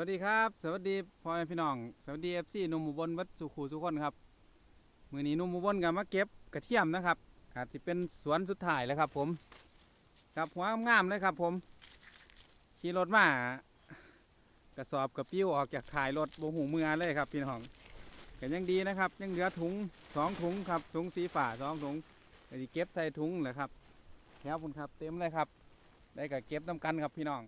วัสดีครับ สวัสดีพ่อแม่พี่น้อง สวัสดีเอฟซีนุ่มอุบลวัดสุขูทุกคนครับมือนี้นุ่มอุบลกับมาเก็บกระเทียมนะครับ อาจจะเป็นสวนสุดท้ายแล้วครับ ผมครับหัวงามๆเลยครับ ผมขี่รถมากระสอบกระปิ้วออกจากถ่ายรถบหูมือเลยครับ พี่น้องก็ยังดีนะครับ ยังเหลือถุงสองถุงครับถุงสีฝาสองถุงก็สิเก็บใส่ถุงแหละครับแถวคุณครับเต็มเลยครับ ได้กับเก็บน้ำกันครับพี่น้อง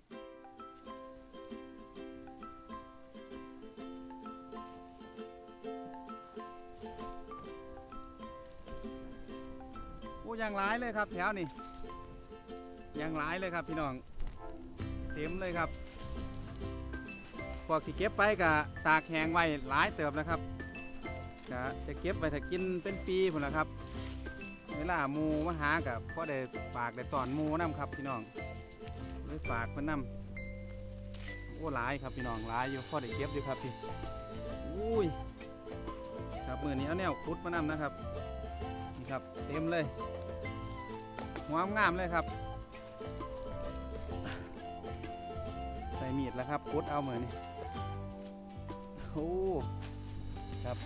ยังร้ายเลยครับแถวนี่ยังร้ายเลยครับพี่น้อง เต็มเลยครับพวกที่เก็บไปกะตากแห้งไว้หลายเติบแล้วครับกะจะเก็บไปถ้ากินเป็นปีพุ่นะครับ เวลาหมูมาหากับพ่อได้ฝากได้ตอนหมูน้ำครับพี่น้องได้ฝากเพิ่นน้ำโอ้หลายครับพี่น้องหลายอยู่พ่อได้เก็บอยู่ครับพี่อุ้ยครับมือนี้เอาแนวคุดมาน้ำนะครับ ครับ เต็มเลยหัวงามเลยครับใส่มีดแล้วครับพุดเอาเหมือนนี่โอ้ครับ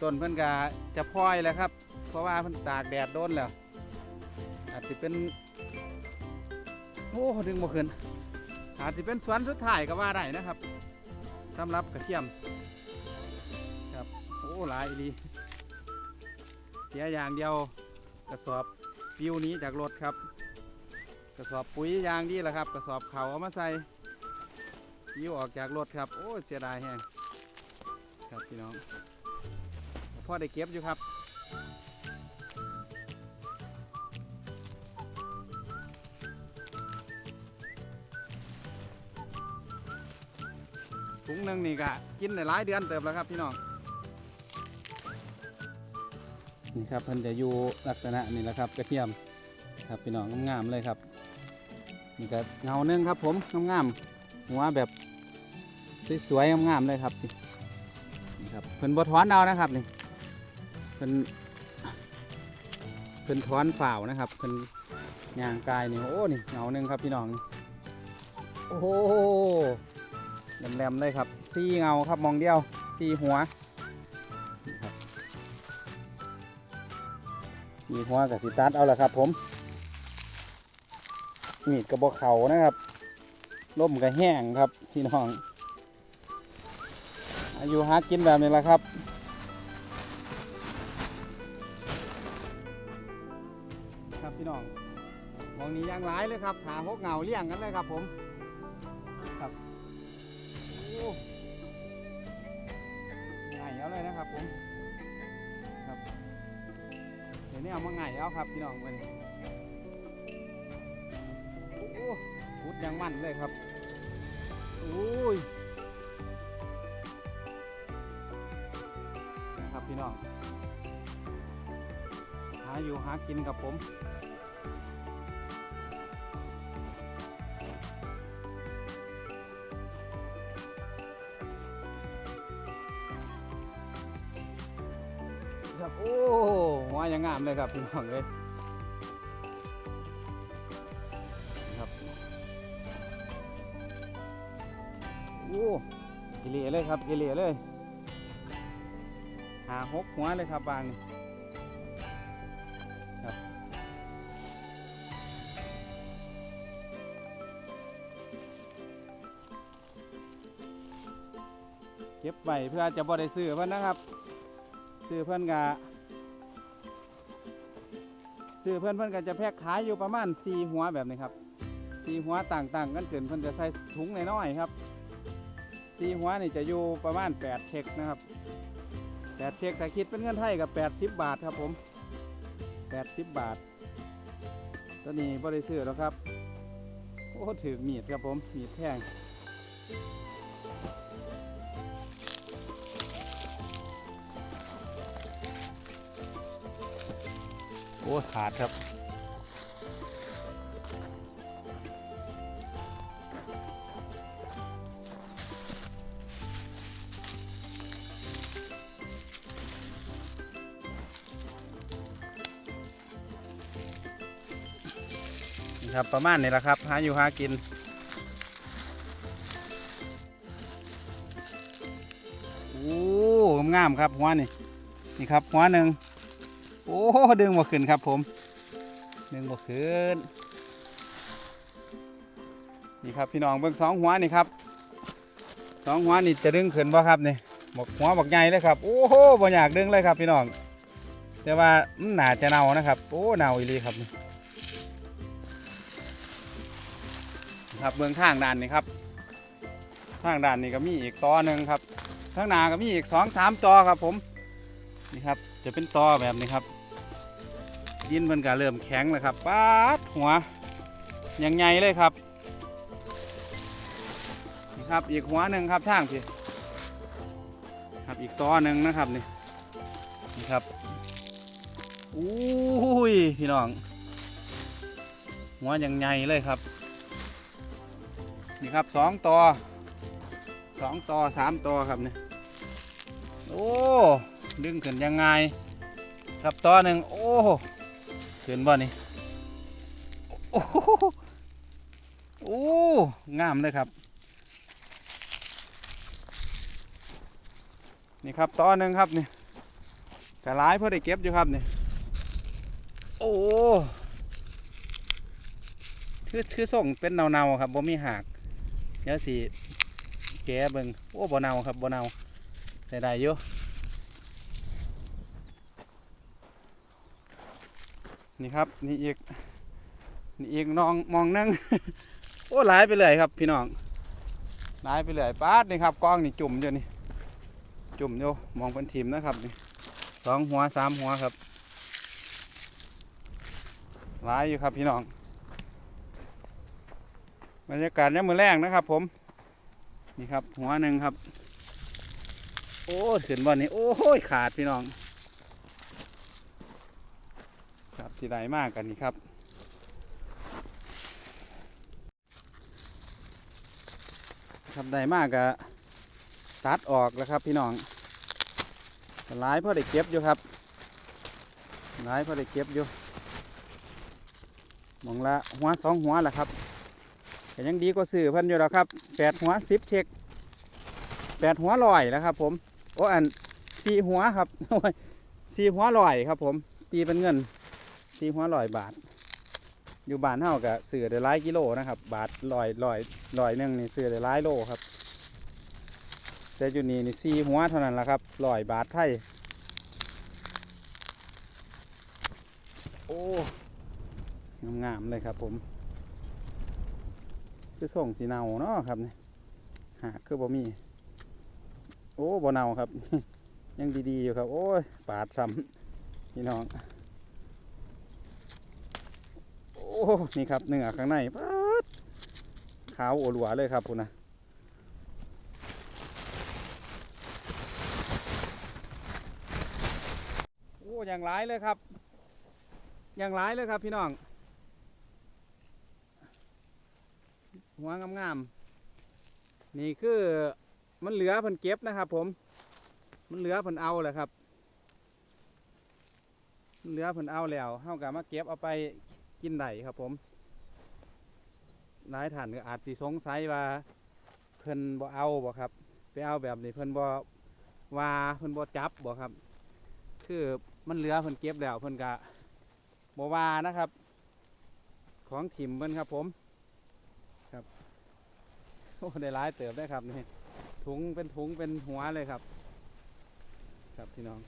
ต้นเพิ่อนกาจะพลอยแล้วครับ เพราะว่าเพิ่อนตากแดดโดนแล้ว อาจจะเป็น โอ้ดึงบ่ขึ้นอาจจะเป็นสวนสุดท้ายก็ว่าได้นะครับสำหรับกระเทียมครับ โอ้หลายอีหลี เสียอย่างเดียวกระสอบปิวนี้จากรถครับ กระสอบปุ๋ยยางดีแหละครับ กระสอบเขาเอามาใส่ปิวออกจากรถครับโอ้เสียดายแฮงครับพี่น้องพ่อได้เก็บอยู่ครับถุงหนึ่งนี่ก็กินได้หลายเดือนเติบแล้วครับพี่น้อง นี่ครับเพิ่นจะอยู่ลักษณะนี่แหละครับกระเทียมครับพี่น้องงามๆเลยครับนี่ก็เงาหนึงครับผมงามๆหัวแบบสวยๆงามๆเลยครับนี่ครับเพิ่นบ่ถอนเอานะครับนี่เพิ่นเพิ่นถอนฝ่าวนะครับเพิ่นยางกายนี่โอ้นี่เงาหนึงครับพี่น้องโอ้โหแหลมๆเลยครับสี่เงาครับมองเดียวสี่หัว สีหัวกับสีตัดเอาละครับ ผมมีดกระบอกเขานะครับล่มกระแห้งครับพี่น้อง อายุหากินแบบนี้แหละครับครับพี่น้องมองนี้ยางร้ายเลยครับหาหกเงาเลี้ยงกันเลยครับผม เดี๋ยวนี้เอามาไงแล้วครับพี่น้องมันี่โอ้พุดยังมั่นเลยครับโอ้ยนะครับพี่น้องหาอยู่หากินกับผม ครับโอ้หัวยังงามเลยครับพี่น้องเลยครับโอ้กิเลเลยครับกิเลเลยหาหกหัวเลยครับบางครับเก็บไว้เพื่อจะบ่ได้ซื้อเพิ่นนะครับ ซื้อเพื่อนกะซื้อเพื่อนเพื่อนก็จะแพ็คขายอยู่ประมาณสี่หัวแบบนี้ครับสี่หัวต่างๆกันเกินเพื่อนจะใส่ถุงน้อยๆครับสี่หัวนี่จะอยู่ประมาณแปดเช็คนะครับแปดเช็คถ้าคิดเป็นเงินไทยกับแปดสิบบาทครับผมแปดสิบบาทตัวนี้บริซื้อแล้วครับ โอ้ถือมีดครับผม มีดแท่ง โอ้ขาดครับครับประมาณนี้แหละครับหาอยู่หากินโอ้งามครับหัวนี่นี่ครับหัวหนึ่ง โอ้ดึงบ่ขึ้นครับผม ดึงบ่ขึ้น นี่ครับพี่น้องเบิ่งสองหัวนี่ครับสองหัวนี่จะดึงขึ้นบ่ครับนี่บอกหัวบอกใหญ่เลยครับ โอ้โหบ่อยากดึงเลยครับพี่น้อง แต่ว่ามันหนาจะเน่านะครับ โอ้เน่าอีหลีครับนี่ครับเบื้องข้างด้านนี่ครับทางด้านนี้ก็มีอีกตอหนึ่งครับข้างหน้าก็มีอีกสองสามตอครับผมนี่ครับจะเป็นตอแบบนี้ครับ ดินมันก็เริ่มแข็งแล้วครับป๊าดหัวยังไงเลยครับนี่ครับอีกหัวหนึ่งครับทางพี่ครับอีกตอหนึ่งนะครับนี่นี่ครับอุ้ยพี่น้อง หัวยังไงเลยครับ นี่ครับสองตอสองต่อสามต่อครับเนี่ยโอ้ดึงขึ้นยังไงครับต่อหนึ่งโอ้ ขึ้นบ่นี่โอ้โหโอ้งามเลยครับ นี่ครับต่อหนึ่งครับนี่กระไรเพื่อได้เก็บอยู่ครับนี่โอ้คือคือส่งเป็นเนาๆครับบ่มีหักเดี๋ยวสิแกเบิ่งโอ้บ่เนาครับบ่เนาใส่ได้อยู่ นี่ครับ นี่อีก นี่อีกน้องมองนั่ง โอ้หลายไปเลยครับ พี่น้องหลายไปเลยป้าดนี่ครับกล้องนี่จุ่มอยู่นี่ จุ่มอยู่มองเป็นทีมนะครับนี่สองหัวสามหัวครับหลายอยู่ครับพี่น้องบรรยากาศยามมื้อแรงนะครับ ผม นี่ครับ หัวหนึ่งครับ โอ้ขึ้นบอลนี่โอ้ยขาดพี่น้อง ครับที่ใดมากกันนี่ครับครับใดมากกะตัดออกแล้วครับพี่น้องหลายพอได้เก็บอยู่ครับหลายพอได้เก็บอยู่หมองละหัวสองหัวแหละครับแต่ยังดีกว่าสื่อเพิ่นอยู่แล้วครับแปดหัวสิบเช็คแปดหัวลอยแล้วครับ ผมโอ้อันสี่หัวครับสี่หัวลอยครับ ผมตีเป็นเงิน สี่หัวลอยบาท อยู่บ้านเท่ากับเสือเดือหลายกิโลนะครับ บาทลอยลอยลอยหนึ่งนี่เสือเดือหลายโลครับ แต่อยู่นี่นี่สี่หัวเท่านั้นแหละครับลอยบาทไทยโอ้งามๆเลยครับ ผมคือส่งสีเนาเนาะครับเนี่ยหาคือบ่มีโอ้บ่เนาครับ ยังดีๆอยู่ครับ โอ้ยปาดซ้ำพี่น้อง โอ้ นี่ครับเนื้อข้างในปาดขาวโอหลัวเลยครับคุณนะโอ้อย่างร้ายเลยครับ อย่างร้ายเลยครับพี่น้อง หัวงามๆนี่คือมันเหลือเพิ่นเก็บนะครับ ผม มันเหลือเพิ่นเอาแหละครับเหลือเพิ่นเอาแล้วเฮากับมาเก็บเอาไป กินได้ครับผมหลายท่านก็อาจสิสงสัยว่าเพิ่นบ่เอาบ่ครับ ไปเอาแบบนี้เพิ่นบ่ว่าเพิ่นบ่จับบ่ครับ คือมันเหลือเพิ่นเก็บแล้วเพิ่นก็บ่ว่านะครับ ของถิ่มเพิ่นครับผมครับโอ้ได้ร้ายเติบได้ครับนี่ถุงเป็นถุงเป็นหัวเลยครับ ครับพี่น้อง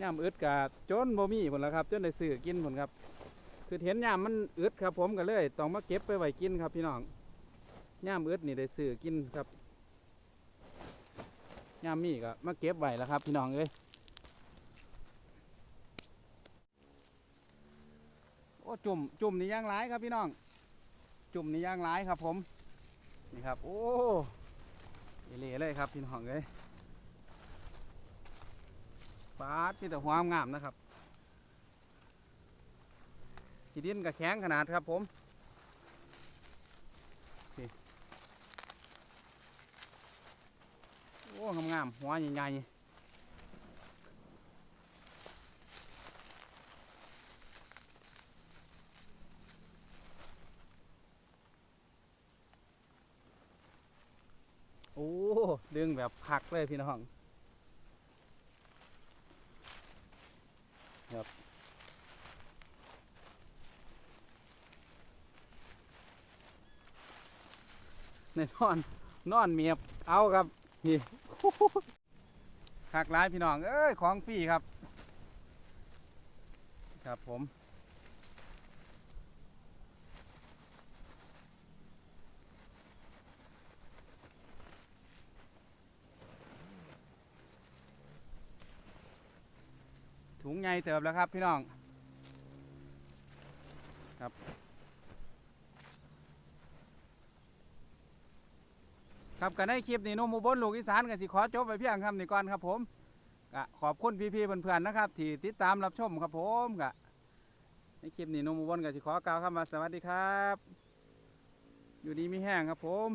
ย่ามอึดกะจนบ่มีผลแล้วครับ จนได้ซื้อกินผลครับ คือเห็นย่ามมันอึดครับ ผมก็เลยต้องมาเก็บไปไว้กินครับ พี่น้องย่ามอึดนี่ได้ซื้อกินครับย่ามมีก็มาเก็บไว้แล้วครับ พี่น้องเอ้ยโอ้จุ่มจุ่มนี่ย่างร้ายครับพี่น้อง จุ่มนี่ย่างร้ายครับ ผมนี่ครับ โอ้เอเล่เลยครับพี่น้องเลย ฟ้ามีแต่ความงามนะครับขีดินกับแข็งขนาดครับผมโอ้งามงามหัวใหญ่ใหญ่โอ้ ดึงแบบพักเลยพี่น้อง ครับในนอน นอนเมียบเอาครับนี่หักร้ายพี่น้อง เอ้ย ของฟรีครับ ครับผม ถุงใหญ่เติบแล้วครับพี่น้องครับครับกันในคลิปนี้นุ่มอุบลลูกอีสานกันสิขอจบไปเพียงคำนี้ก่อนครับผมก็ขอบคุณพี่ๆเพื่อนๆนะครับ ที่ติดตามรับชมครับผมก็ในคลิปนี้นุ่มอุบลกันสิขอกล่าวคำว่าสวัสดีครับ อยู่ดีไมีแห้งครับผม